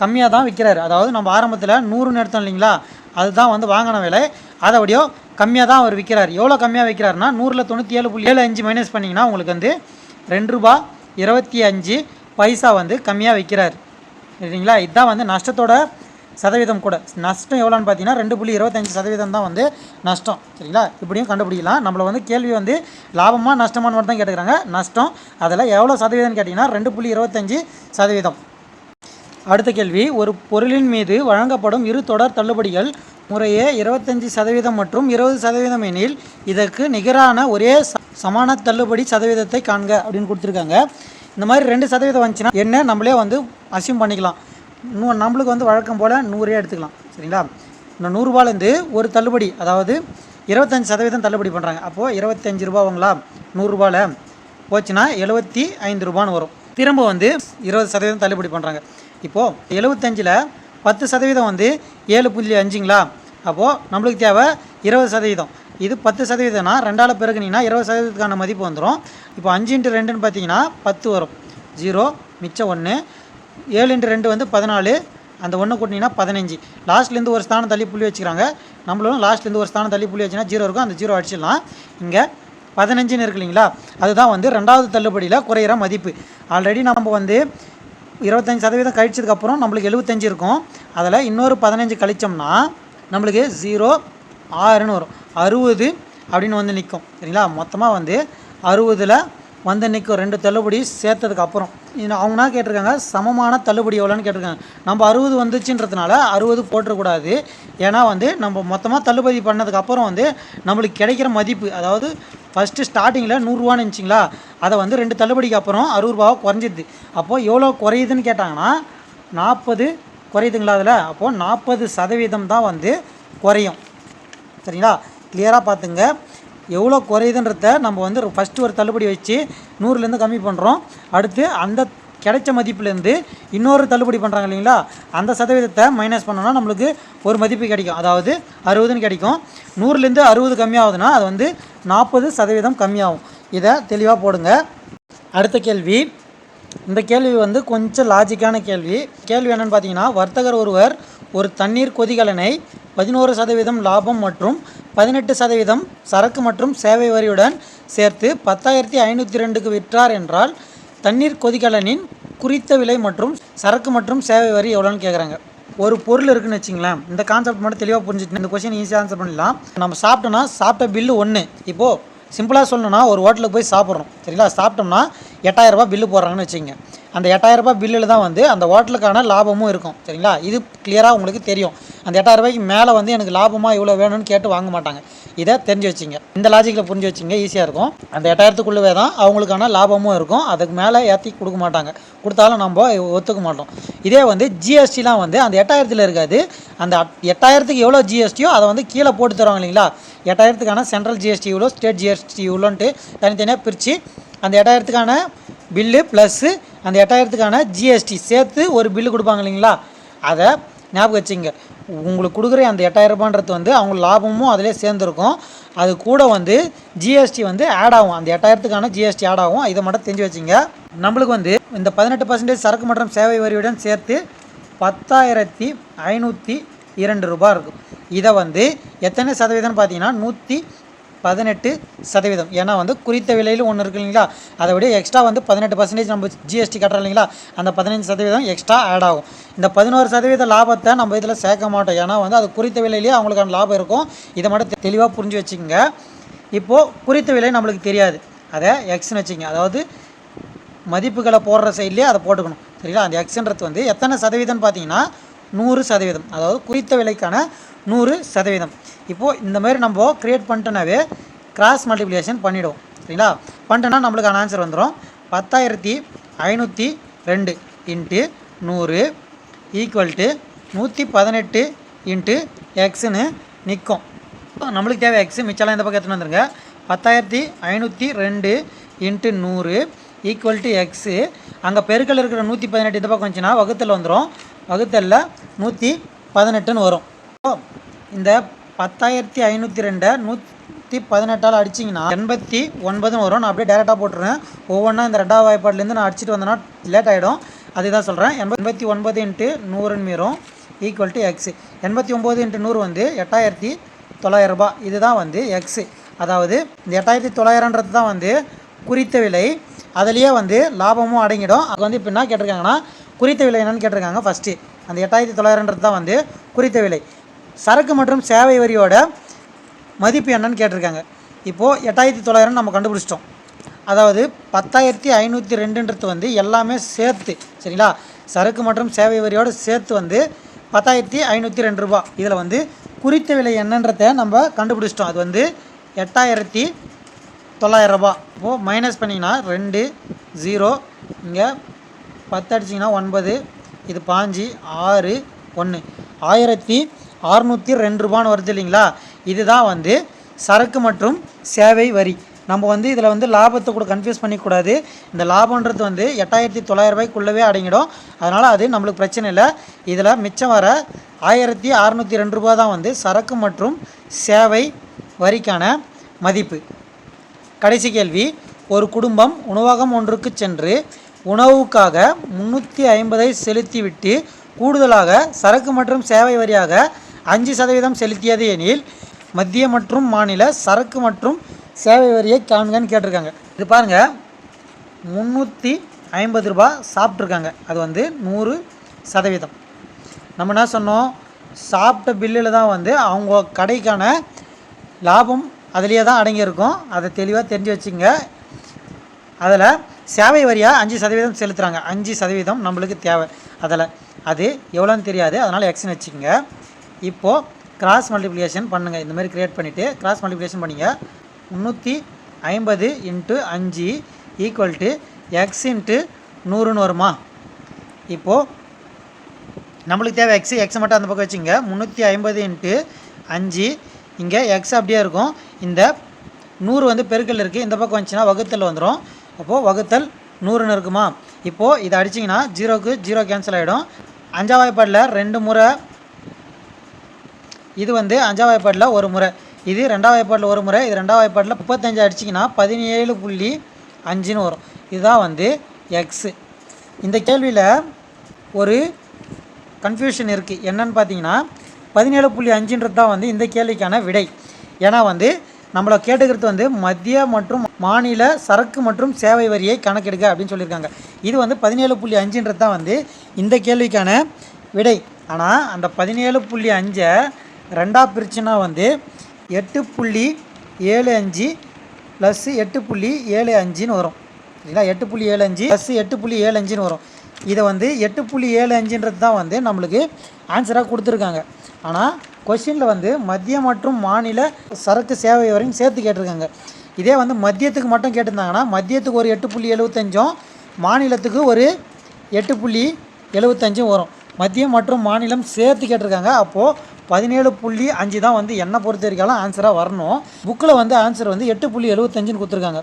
கம்மியாக தான் விற்கிறாரு அதாவது நம்ம ஆரம்பத்தில் நூறுன்னு எடுத்தோம் இல்லைங்களா? அதுதான் வந்து வாங்கின விலை. அதை விடையோ கம்மியாக தான் அவர் விற்கிறார் எவ்வளோ கம்மியாக விற்கிறாருன்னா நூறில் தொண்ணூற்றி ஏழு புள்ளி ஏழு அஞ்சு மைனஸ் பண்ணிங்கன்னா உங்களுக்கு வந்து ரெண்டு ரூபா இருபத்தி அஞ்சு பைசா வந்து கம்மியாக விற்கிறார் சரிங்களா? இதுதான் வந்து நஷ்டத்தோட சதவீதம் கூட. நஷ்டம் எவ்வளோன்னு பார்த்தீங்கன்னா ரெண்டு புள்ளி இருபத்தஞ்சி சதவீதம் தான் வந்து நஷ்டம். சரிங்களா? இப்படியும் கண்டுபிடிக்கலாம். நம்மளை வந்து கேள்வி வந்து லாபமாக நஷ்டமானு மட்டும் தான் கேட்டுக்கிறாங்க. நஷ்டம் அதில் எவ்வளோ சதவீதம்னு கேட்டிங்கன்னா ரெண்டு புள்ளி இருபத்தஞ்சி சதவீதம். அடுத்த கேள்வி ஒரு பொருளின் மீது வழங்கப்படும் இரு தொடர் தள்ளுபடிகள் முறையே இருபத்தஞ்சி சதவீதம் மற்றும் இருபது சதவீதம் எனில் இதற்கு நிகரான ஒரே ச- சமான தள்ளுபடி சதவீதத்தை காண்க அப்படின்னு கொடுத்துருக்காங்க. இந்த மாதிரி ரெண்டு சதவீதம் வந்துச்சுன்னா என்ன? நம்மளே வந்து அசியூம் பண்ணிக்கலாம். நூ நம்மளுக்கு வந்து வழக்கம் போல் நூறே எடுத்துக்கலாம் சரிங்களா? இந்த நூறுரூபாலேருந்து ஒரு தள்ளுபடி அதாவது இருபத்தஞ்சி சதவீதம் தள்ளுபடி பண்ணுறாங்க அப்போது இருபத்தஞ்சி ரூபாவுங்களா? நூறுரூபாவில் போச்சுன்னா எழுபத்தி ஐந்து ரூபான்னு வரும். திரும்ப வந்து இருபது சதவீதம் தள்ளுபடி பண்ணுறாங்க இப்போது எழுபத்தஞ்சில் பத்து சதவீதம் வந்து ஏழு புள்ளி அஞ்சுங்களா? அப்போது நம்மளுக்கு தேவை இருபது சதவீதம். இது பத்து சதவீதம்னா ரெண்டால் பெருக்குனீங்கன்னா இருபது சதவீதத்துக்கான மதிப்பு வந்துடும் இப்போ அஞ்சு இன்ட்டு ரெண்டுன்னு பார்த்தீங்கன்னா பத்து வரும். ஜீரோ மிச்சம் ஒன்று ஏழு இன்ட்டு ரெண்டு வந்து பதினாலு அந்த ஒன்று கூட்டினீங்கன்னா பதினஞ்சு. லாஸ்ட்லேருந்து ஒரு ஸ்தானம் தள்ளி புள்ளி வச்சுக்கிறாங்க. நம்மளும் லாஸ்ட்லேருந்து ஒரு ஸ்தானம் தள்ளி புள்ளி வச்சுன்னா ஜீரோ இருக்கும் அந்த ஜீரோ அடிச்சிடலாம். இங்கே பதினஞ்சுன்னு இருக்கு இல்லைங்களா? அதுதான் வந்து ரெண்டாவது தள்ளுபடியில் குறையிற மதிப்பு. ஆல்ரெடி நம்ம வந்து இருபத்தஞ்சி சதவீதம் கழிச்சதுக்கப்புறம் நம்மளுக்கு எழுபத்தஞ்சு இருக்கும். அதில் இன்னொரு பதினஞ்சு கழிச்சோம்னா நம்மளுக்கு ஜீரோ ஆறுன்னு வரும். அறுபது அப்படின்னு வந்து நிற்கும் சரிங்களா? மொத்தமாக வந்து அறுபதில் வந்து நிற்கும் ரெண்டு தள்ளுபடி சேர்த்ததுக்கு அப்புறம். அவங்கனா அவங்க என்ன கேட்டிருக்காங்க சமமான தள்ளுபடி எவ்வளோன்னு கேட்டிருக்காங்க. நம்ம அறுபது வந்துச்சுன்றதுனால அறுபது போட்டுறக்கூடாது ஏன்னா வந்து நம்ம மொத்தமாக தள்ளுபடி பண்ணதுக்கு அப்புறம் வந்து நம்மளுக்கு கிடைக்கிற மதிப்பு அதாவது ஃபஸ்ட்டு ஸ்டார்டிங்கில் நூறுரூவான்னு இருந்துச்சிங்களா அதை வந்து ரெண்டு தள்ளுபடிக்கு அப்புறம் அறுபது ரூபாவை குறைஞ்சிது அப்போது எவ்வளோ குறையுதுன்னு கேட்டாங்கன்னா நாற்பது குறையுதுங்களா அதில்? அப்போது நாற்பது சதவீதம் தான் வந்து குறையும். சரிங்களா? கிளியராக பார்த்துங்க. எவ்வளோ குறையுதுன்றத நம்ம வந்து ஃபஸ்ட்டு ஒரு தள்ளுபடி வச்சு நூறுலேருந்து கம்மி பண்ணுறோம். அடுத்து அந்த கிடைச்ச மதிப்புலேருந்து இன்னொரு தள்ளுபடி பண்ணுறாங்க இல்லைங்களா? அந்த சதவீதத்தை மைனஸ் பண்ணோன்னா நம்மளுக்கு ஒரு மதிப்பு கிடைக்கும். அதாவது அறுபதுன்னு கிடைக்கும். நூறுலேருந்து அறுபது கம்மியாகுதுன்னா அது வந்து நாற்பது சதவீதம் கம்மியாகும். இதை தெளிவாக போடுங்க. அடுத்த கேள்வி. இந்த கேள்வி வந்து கொஞ்சம் லாஜிக்கான கேள்வி. கேள்வி என்னென்னு பார்த்தீங்கன்னா வர்த்தகர் ஒருவர் ஒரு தண்ணீர் கொதிகலனை பதினோரு சதவீதம் லாபம் மற்றும் பதினெட்டு சதவீதம் சரக்கு மற்றும் சேவை வரியுடன் சேர்த்து பத்தாயிரத்தி ஐநூற்றி ரெண்டுக்கு விற்றார் என்றால் தண்ணீர் கொதிகலனின் குறித்த விலை மற்றும் சரக்கு மற்றும் சேவை வரி எவ்வளோன்னு கேட்குறாங்க ஒரு பொருள் இருக்குன்னு வச்சிங்களேன். இந்த கான்செப்ட் மட்டும் தெளிவாக புரிஞ்சுட்டு இந்த கொஸ்டின் ஈஸியாக ஆன்சர் பண்ணலாம் நம்ம சாப்பிட்டோன்னா சாப்பிட்ட பில்லு ஒன்று இப்போது சிம்பிளாக சொல்லணும்னா ஒரு ஹோட்டலுக்கு போய் சாப்பிட்றோம். சரிங்களா? சாப்பிட்டோம்னா எட்டாயிரரூபா பில்லு போடுறாங்கன்னு வச்சுங்க அந்த எட்டாயிரரூபா பில்லில் தான் வந்து அந்த ஹோட்டலுக்கான லாபமும் இருக்கும் சரிங்களா? இது கிளியராக உங்களுக்கு தெரியும். அந்த எட்டாயிரரூபாய்க்கு மேலே வந்து எனக்கு லாபமாக இவ்வளோ வேணும்னு கேட்டு வாங்க மாட்டாங்க. இதை தெரிஞ்சு வச்சிங்க. இந்த லாஜிக்கில் புரிஞ்சு வச்சிங்க ஈஸியாக இருக்கும். அந்த எட்டாயிரத்துக்குள்ளவே தான் அவங்களுக்கான லாபமும் இருக்கும். அதுக்கு மேலே ஏற்றி கொடுக்க மாட்டாங்க. கொடுத்தாலும் நம்ம ஒத்துக்க மாட்டோம். இதே வந்து ஜிஎஸ்டிலாம் வந்து அந்த எட்டாயிரத்தில் இருக்காது. அந்த அட்- எட்டாயிரத்துக்கு எவ்வளோ ஜிஎஸ்டியோ அதை வந்து கீழே போட்டு தருவாங்க இல்லைங்களா? எட்டாயிரத்துக்கான சென்ட்ரல் ஜிஎஸ்டி இவ்வளோ ஸ்டேட் ஜிஎஸ்டி இவ்வளோன்ட்டு தனித்தனியாக பிரித்து அந்த எட்டாயிரத்துக்கான பில்லு ப்ளஸ்ஸு அந்த எட்டாயிரத்துக்கான ஜிஎஸ்டி சேர்த்து ஒரு பில்லு கொடுப்பாங்க இல்லைங்களா? அதை ஞாபகம் வச்சுங்க. உங்களுக்கு கொடுக்குற அந்த எட்டாயிரரூபான்றது வந்து அவங்க லாபமும் அதிலே சேர்ந்துருக்கும். அது கூட வந்து ஜிஎஸ்டி வந்து ஆட் ஆகும். அந்த எட்டாயிரத்துக்கான ஜிஎஸ்டி ஆட் ஆகும். இதை மட்டும் தெரிஞ்சு வச்சுங்க. நம்மளுக்கு வந்து இந்த பதினெட்டு பர்சன்டேஜ் சரக்கு மற்றும் சேவை வரியுடன் சேர்த்து பத்தாயிரத்தி ஐநூற்றி இரண்டு ரூபாய் இருக்கும். இதை வந்து எத்தனை சதவீதம்னு பார்த்தீங்கன்னா நூற்றி பதினெட்டு சதவீதம். ஏன்னா வந்து குறித்த விலையில் ஒன்று இருக்கு இல்லைங்களா? அதை விட எக்ஸ்ட்ரா வந்து பதினெட்டு பர்சன்டேஜ் நம்ம ஜிஎஸ்டி கட்டுறோம் இல்லைங்களா? அந்த பதினஞ்சு சதவீதம் எக்ஸ்ட்ரா ஆட் ஆகும். இந்த பதினோரு சதவீத லாபத்தை நம்ம இதில் சேர்க்க மாட்டோம். ஏன்னா வந்து அது குறித்த விலையிலேயே அவங்களுக்கான லாபம் இருக்கும். இதை மட்டும் தெளிவாக புரிஞ்சு வச்சுக்கோங்க. இப்போது குறித்த விலை நம்மளுக்கு தெரியாது. அதை எக்ஸ்னு வச்சுங்க அதாவது மதிப்புகளை போடுற சைட்லேயே அதை போட்டுக்கணும். சரிங்களா? அந்த எக்ஸ்ன்றது வந்து எத்தனை சதவீதம்னு பார்த்தீங்கன்னா நூறு சதவீதம். அதாவது குறித்த விலைக்கான நூறு சதவீதம். இப்போது இந்த மாதிரி நம்ம க்ரியேட் பண்ணிட்டோன்னாவே கிராஸ் மல்டிப்ளிகேஷன் பண்ணிவிடுவோம் சரிங்களா? பண்ணிட்டோன்னா நம்மளுக்கான ஆன்சர் வந்துடும் பத்தாயிரத்தி ஐநூற்றி ரெண்டு இன்ட்டு நூறு ஈக்குவல் டு நூற்றி பதினெட்டு இன்ட்டு எக்ஸுன்னு நிற்கும் நம்மளுக்கு தேவை எக்ஸு மிச்சம்லாம் இந்த பக்கம் எடுத்துன்னு வந்துருங்க? பத்தாயிரத்தி ஐநூற்றி ரெண்டு இன்ட்டு நூறு ஈக்குவல் டு எக்ஸு அங்கே பெருக்கல் இருக்கிற நூற்றி பதினெட்டு இந்த பக்கம் வந்துச்சுன்னா வகுத்தல் வந்துடும் வகுத்தலில் நூற்றி பதினெட்டுன்னு வரும். ஓ இந்த பத்தாயிரத்தி ஐநூற்றி ரெண்டை நூற்றி பதினெட்டால் அடிச்சிங்கன்னா எண்பத்தி ஒன்பதுன்னு வரும். நான் அப்படியே டேரெக்டாக போட்டுருவேன். ஒவ்வொன்றா இந்த ரெண்டாவது வாய்ப்பாட்லேருந்து நான் அடிச்சிட்டு வந்தேன்னா லேட் ஆகிடும் அதுதான் சொல்கிறேன் எண்பத்தி ஒன்பது இன்ட்டு நூறுன்னு மீறும். ஈக்குவல் டு எக்ஸு எண்பத்தி ஒம்பது இன்ட்டு நூறு வந்து எட்டாயிரத்தி தொள்ளாயிரம் ரூபாய். இதுதான் வந்து எக்ஸு அதாவது இந்த எட்டாயிரத்தி தொள்ளாயிரன்றது தான் வந்து குறித்த விலை. அதுலேயே வந்து லாபமும் அடங்கிடும். அது வந்து இப்போ என்ன கேட்டிருக்காங்கன்னா குறித்த விலை என்னன்னு கேட்டிருக்காங்க ஃபஸ்ட்டு அந்த எட்டாயிரத்தி தொள்ளாயிரன்றது தான் வந்து குறித்த விலை. சரக்கு மற்றும் சேவை வரியோட மதிப்பு என்னன்னு கேட்டிருக்காங்க. இப்போது எட்டாயிரத்தி தொள்ளாயிரம் நம்ம கண்டுபிடிச்சிட்டோம். அதாவது பத்தாயிரத்தி ஐநூற்றி ரெண்டுன்றது வந்து எல்லாமே சேர்த்து சரிங்களா? சரக்கு மற்றும் சேவை வரியோடு சேர்த்து வந்து பத்தாயிரத்தி ஐநூற்றி ரெண்டு ரூபா. இதில் வந்து குறித்த விலை என்னன்றதை நம்ம கண்டுபிடிச்சிட்டோம். அது வந்து எட்டாயிரத்தி தொள்ளாயிரம் ரூபாய் இப்போது மைனஸ் பண்ணிங்கன்னா ரெண்டு ஜீரோ இங்கே பத்து அடிச்சிங்கன்னா ஒன்பது இது பாஞ்சு ஆறு ஒன்று ஆயிரத்தி அறுநூற்றி ரெண்டு ரூபான்னு வருது இல்லைங்களா? இதுதான் வந்து சரக்கு மற்றும் சேவை வரி. நம்ம வந்து இதில் வந்து லாபத்தை கூட கன்ஃபியூஸ் பண்ணிக்கூடாது. இந்த லாபன்றது வந்து எட்டாயிரத்தி தொள்ளாயிரம் ரூபாய்க்குள்ளவே அடங்கிடும். அதனால் அது நம்மளுக்கு பிரச்சனை இல்லை. இதில் மிச்சம் வர ஆயிரத்தி அறநூற்றி ரெண்டு ரூபா தான் வந்து சரக்கு மற்றும் சேவை வரிக்கான மதிப்பு. கடைசி கேள்வி. ஒரு குடும்பம் உணவகம் ஒன்றுக்கு சென்று உணவுக்காக முந்நூற்றி ஐம்பதை செலுத்திவிட்டு கூடுதலாக சரக்கு மற்றும் சேவை வரியாக அஞ்சு சதவீதம் செலுத்தியது எனில் மத்திய மற்றும் மாநில சரக்கு மற்றும் சேவை வரியை காண்கன்னு கேட்டிருக்காங்க. இது பாருங்கள் முந்நூற்றி ஐம்பது ரூபாய் சாப்பிட்ருக்காங்க அது வந்து நூறு சதவீதம். நம்ம என்ன சொன்னோம்? சாப்பிட்ட பில்லில் தான் வந்து அவங்க கடைக்கான லாபம் அதுலேயே தான் அடங்கியிருக்கும். அதை தெளிவாக தெரிஞ்சு வச்சுங்க அதில் சேவை வரியாக அஞ்சு சதவீதம் செலுத்துகிறாங்க அஞ்சு சதவீதம் நம்மளுக்கு தேவை. அதில் அது எவ்வளோன்னு தெரியாது. அதனால் எக்ஸ்னு வச்சுக்கோங்க. இப்போது கிராஸ் மல்டிப்ளிகேஷன் பண்ணுங்கள் இந்த மாதிரி க்ரியேட் பண்ணிவிட்டு கிராஸ் மல்டிப்ளிகேஷன் பண்ணிங்க. முந்நூற்றி ஐம்பது இன்ட்டு அஞ்சு ஈக்குவல் டு எக்ஸ் இன்ட்டு நூறுன்னு வருமா? இப்போது நம்மளுக்கு தேவை எக்ஸ் எக்ஸ் மட்டும் அந்த பக்கம் வச்சுங்க. முந்நூற்றி ஐம்பது இன்ட்டு அஞ்சு இங்கே எக்ஸ் அப்படியே இருக்கும். இந்த நூறு வந்து பெருக்கல் இருக்குது இந்த பக்கம் வந்துச்சுன்னா வகுத்தல் வந்துடும் அப்போது வகுத்தல் நூறுன்னு இருக்குமா? இப்போது இதை அடிச்சிங்கன்னா ஜீரோக்கு ஜீரோ கேன்சல் ஆகிடும் அஞ்சாவது பாட்டில் ரெண்டு முறை இது வந்து அஞ்சாம் வாய்ப்பாட்டில் ஒரு முறை. இது ரெண்டாம் வாய்ப்பாட்டில் ஒரு முறை இது ரெண்டாம் வாய்ப்பாட்டில் முப்பத்தஞ்சு அடிச்சிங்கன்னா பதினேழு புள்ளி அஞ்சுன்னு வரும். இதுதான் வந்து எக்ஸு இந்த கேள்வியில் ஒரு கன்ஃபியூஷன் இருக்குது என்னன்னு பார்த்தீங்கன்னா பதினேழு புள்ளி அஞ்சுன்றது தான் வந்து இந்த கேள்விக்கான விடை. ஏன்னா வந்து நம்மளை கேட்டுக்கிறது வந்து மத்திய மற்றும் மாநில சரக்கு மற்றும் சேவை வரியை கணக்கெடுக்க அப்படின்னு சொல்லியிருக்காங்க. இது வந்து பதினேழு புள்ளி அஞ்சுன்றது தான் வந்து இந்த கேள்விக்கான விடை. ஆனால் அந்த பதினேழு புள்ளி அஞ்சை ரெண்டாக பிரிச்சுன்னா வந்து எட்டு புள்ளி ஏழு அஞ்சு ப்ளஸ் எட்டு புள்ளி ஏழு அஞ்சுன்னு வரும். சரிங்களா? எட்டு புள்ளி ஏழு அஞ்சு ப்ளஸ் எட்டு புள்ளி ஏழு அஞ்சுன்னு வரும். இதை வந்து எட்டு புள்ளி ஏழு அஞ்சுன்றது தான் வந்து நம்மளுக்கு ஆன்சராக கொடுத்துருக்காங்க. ஆனால் கொஷினில் வந்து மத்திய மற்றும் மாநில சரக்கு சேவை வரையும் சேர்த்து கேட்டிருக்காங்க. இதே வந்து மத்தியத்துக்கு மட்டும் கேட்டிருந்தாங்கன்னா மத்தியத்துக்கு ஒரு எட்டு புள்ளி எழுபத்தஞ்சும் மாநிலத்துக்கு ஒரு எட்டு புள்ளி எழுபத்தஞ்சும் வரும். மத்தியம் மற்றும் மாநிலம் சேர்த்து கேட்டிருக்காங்க. அப்போது பதினேழு புள்ளி அஞ்சு தான் வந்து என்னை பொறுத்த வரைக்கும் ஆன்சராக வரணும். புக்கில் வந்து ஆன்சர் வந்து எட்டு புள்ளி எழுபத்தஞ்சுன்னு கொடுத்துருக்காங்க.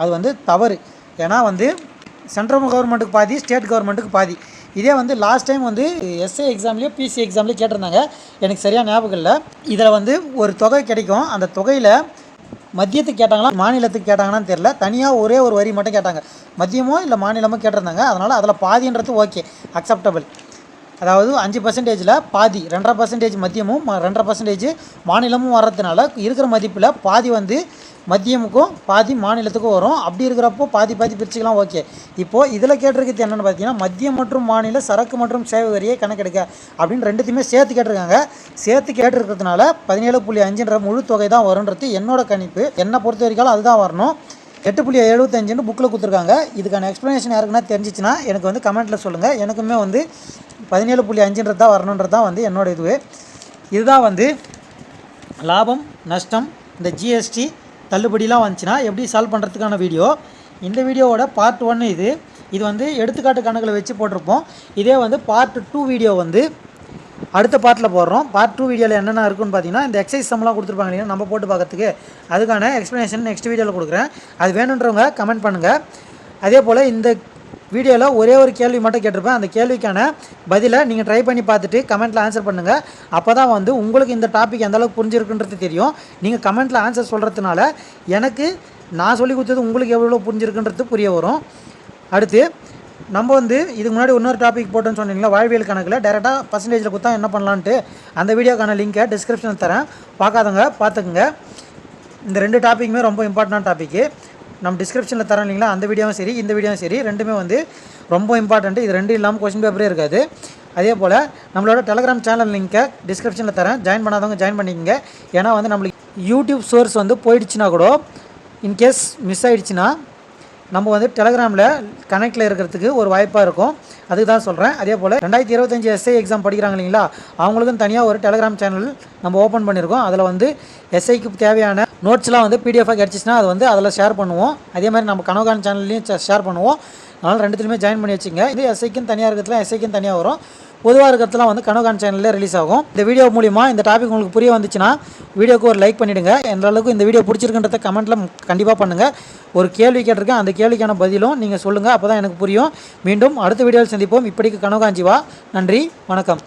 அது வந்து தவறு. ஏன்னா வந்து சென்ட்ரல் கவர்மெண்ட்டுக்கு பாதி ஸ்டேட் கவர்மெண்ட்டுக்கு பாதி. இதே வந்து லாஸ்ட் டைம் வந்து எஸ்ஏ எக்ஸாம்லேயோ பிசி எக்ஸாம்லேயோ கேட்டிருந்தாங்க. எனக்கு சரியாக ஞாபகம் இல்லை. இதில் வந்து ஒரு தொகை கிடைக்கும். அந்த தொகையில் மத்தியத்துக்கு கேட்டாங்களா மாநிலத்துக்கு கேட்டாங்களான்னு தெரில தனியாக ஒரே ஒரு வரி மட்டும் கேட்டாங்க. மதியமோ இல்லை மாநிலமோ கேட்டிருந்தாங்க. அதனால் அதில் பாதின்றது ஓகே அக்செப்டபிள் அதாவது அஞ்சு பர்சன்டேஜில் பாதி ரெண்டரை பர்சன்டேஜ் மத்தியமும் ரெண்டரை பர்சன்டேஜ் மாநிலமும் வர்றதுனால இருக்கிற மதிப்பில் பாதி வந்து மத்தியமுக்கும் பாதி மாநிலத்துக்கும் வரும். அப்படி இருக்கிறப்போ பாதி பாதி பிரிச்சுக்கலாம் ஓகே. இப்போது இதில் கேட்டிருக்கிறது என்னென்னு பார்த்தீங்கன்னா மத்திய மற்றும் மாநில சரக்கு மற்றும் சேவை வரியை கணக்கெடுக்க அப்படின்னு ரெண்டுத்தையுமே சேர்த்து கேட்டிருக்காங்க. சேர்த்து கேட்டிருக்கிறதுனால பதினேழு புள்ளி அஞ்சுன்ற முழு தொகை தான் வரும்ன்றது என்னோட கணிப்பு. என்னை பொறுத்த வரைக்கும் அதுதான் வரணும். எட்டு புள்ளி எழுபத்தஞ்சுன்னு புக்கில் கொடுத்துருக்காங்க. இதுக்கான எக்ஸ்ப்ளனேஷன் யாருக்குன்னா தெரிஞ்சிச்சுன்னா எனக்கு வந்து கமெண்ட்டில் சொல்லுங்கள் எனக்குமே வந்து பதினேழு புள்ளி அஞ்சுன்றது தான் வரணுன்றது தான் வந்து என்னோட இதுவே. இதுதான் வந்து லாபம் நஷ்டம் இந்த ஜிஎஸ்டி தள்ளுபடிலாம் வந்துச்சுன்னா எப்படி சால்வ் பண்ணுறதுக்கான வீடியோ இந்த வீடியோவோட பார்ட் ஒன்று இது. இது வந்து எடுத்துக்காட்டு கணக்கில் வச்சு போட்டிருப்போம். இதே வந்து பார்ட் டூ வீடியோ வந்து அடுத்த பார்ட்டில் போடுறோம். பார்ட் டூ வீடியோவில் என்னென்ன இருக்குன்னு பார்த்தீங்கன்னா இந்த எக்ஸசைஸ் சம்லாம் கொடுத்துருப்பாங்க இல்லையா? நம்ம போட்டு பார்க்கறதுக்கு. அதுக்கான எக்ஸ்ப்ளனேஷன் நெக்ஸ்ட் வீடியோவில் கொடுக்குறேன். அது வேணுன்றவங்க கமெண்ட் பண்ணுங்கள் அதே போல் இந்த வீடியோவில் ஒரே ஒரு கேள்வி மட்டும் கேட்டிருப்பேன். அந்த கேள்விக்கான பதிலை நீங்கள் ட்ரை பண்ணி பார்த்துட்டு கமெண்ட்டில் ஆன்சர் பண்ணுங்கள் அப்போ தான் வந்து உங்களுக்கு இந்த டாபிக் எந்த அளவுக்கு புரிஞ்சிருக்குன்றது தெரியும். நீங்கள் கமெண்ட்டில் ஆன்சர் சொல்கிறதுனால எனக்கு நான் சொல்லி கொடுத்தது உங்களுக்கு எவ்வளோ புரிஞ்சிருக்குன்றது புரிய வரும். அடுத்து நம்ம வந்து இதுக்கு முன்னாடி இன்னொரு டாபிக் போட்டோன்னு சொன்னீங்களா வாழ்வியல் கணக்கில். டேரெக்டாக பர்சன்டேஜில் கொடுத்தா என்ன பண்ணலான்ட்டு அந்த வீடியோக்கான லிங்க்கை டிஸ்கிரிப்ஷனில் தரேன். பார்க்காதவங்க பார்த்துக்குங்க. இந்த ரெண்டு டாப்பிக்குமே ரொம்ப இம்பார்ட்டண்டான டாப்பிக்கு நம்ம டிஸ்கிரிப்ஷனில் தரோம் இல்லைங்களா அந்த வீடியோவும் சரி இந்த வீடியோவும் சரி. ரெண்டுமே வந்து ரொம்ப இம்பார்ட்டண்ட்டு இது ரெண்டும் இல்லாமல் கொஸ்டின் பேப்பரே இருக்காது. அதே போல் நம்மளோட டெலகிராம் சேனல் லிங்க்கை டிஸ்கிரிப்ஷனில் தரேன். ஜாயின் பண்ணாதவங்க ஜாயின் பண்ணிக்கங்க. ஏன்னா வந்து நம்மளுக்கு யூடியூப் சோர்ஸ் வந்து போயிடுச்சுன்னா கூட இன்கேஸ் மிஸ் ஆகிடுச்சுன்னா நம்ம வந்து டெலகிராமில் கனெக்டில் இருக்கிறதுக்கு ஒரு வாய்ப்பாக இருக்கும். அதுக்கு தான் சொல்கிறேன் அதே போல் ரெண்டாயிரத்தி இருபத்தஞ்சி எஸ்ஐ எக்ஸாம் படிக்கிறாங்க இல்லைங்களா? அவங்களுக்கும் தனியாக ஒரு டெலகிராம் சேனல் நம்ம ஓப்பன் பண்ணியிருக்கோம் அதில் வந்து எஸ்ஐக்கு தேவையான நோட்ஸ்லாம் வந்து பிடிஎஃபாக கிடச்சிச்சின்னா அது வந்து அதில் ஷேர் பண்ணுவோம். அதே மாதிரி நம்ம கனவுகான் சேனல்லையும் ஷேர் பண்ணுவோம். அதனால் ரெண்டுத்துலையுமே ஜாயின் பண்ணி வச்சுங்க. இது எஸ்ஐக்கும் தனியாக இருக்கிறதுலாம் எஸ்ஐக்கும் தனியாக வரும். பொதுவாக இருக்கிறதுலாம் வந்து கனோகான் சேனலில் ரிலீஸ் ஆகும். இந்த வீடியோ மூலிமா இந்த டாபிக் உங்களுக்கு புரிய வந்துச்சுன்னா வீடியோக்கு ஒரு லைக் பண்ணிவிடுங்க எந்த அளவுக்கு இந்த வீடியோ பிடிச்சிருக்குன்றத கமெண்ட்டில் கண்டிப்பாக பண்ணுங்கள் ஒரு கேள்வி கேட்டிருக்கேன் அந்த கேள்விக்கான பதிலும் நீங்கள் சொல்லுங்கள் அப்போ தான் எனக்கு புரியும். மீண்டும் அடுத்த வீடியோவில் சந்திப்போம். இப்படிக்கு கனோகாஞ்சிவா நன்றி வணக்கம்.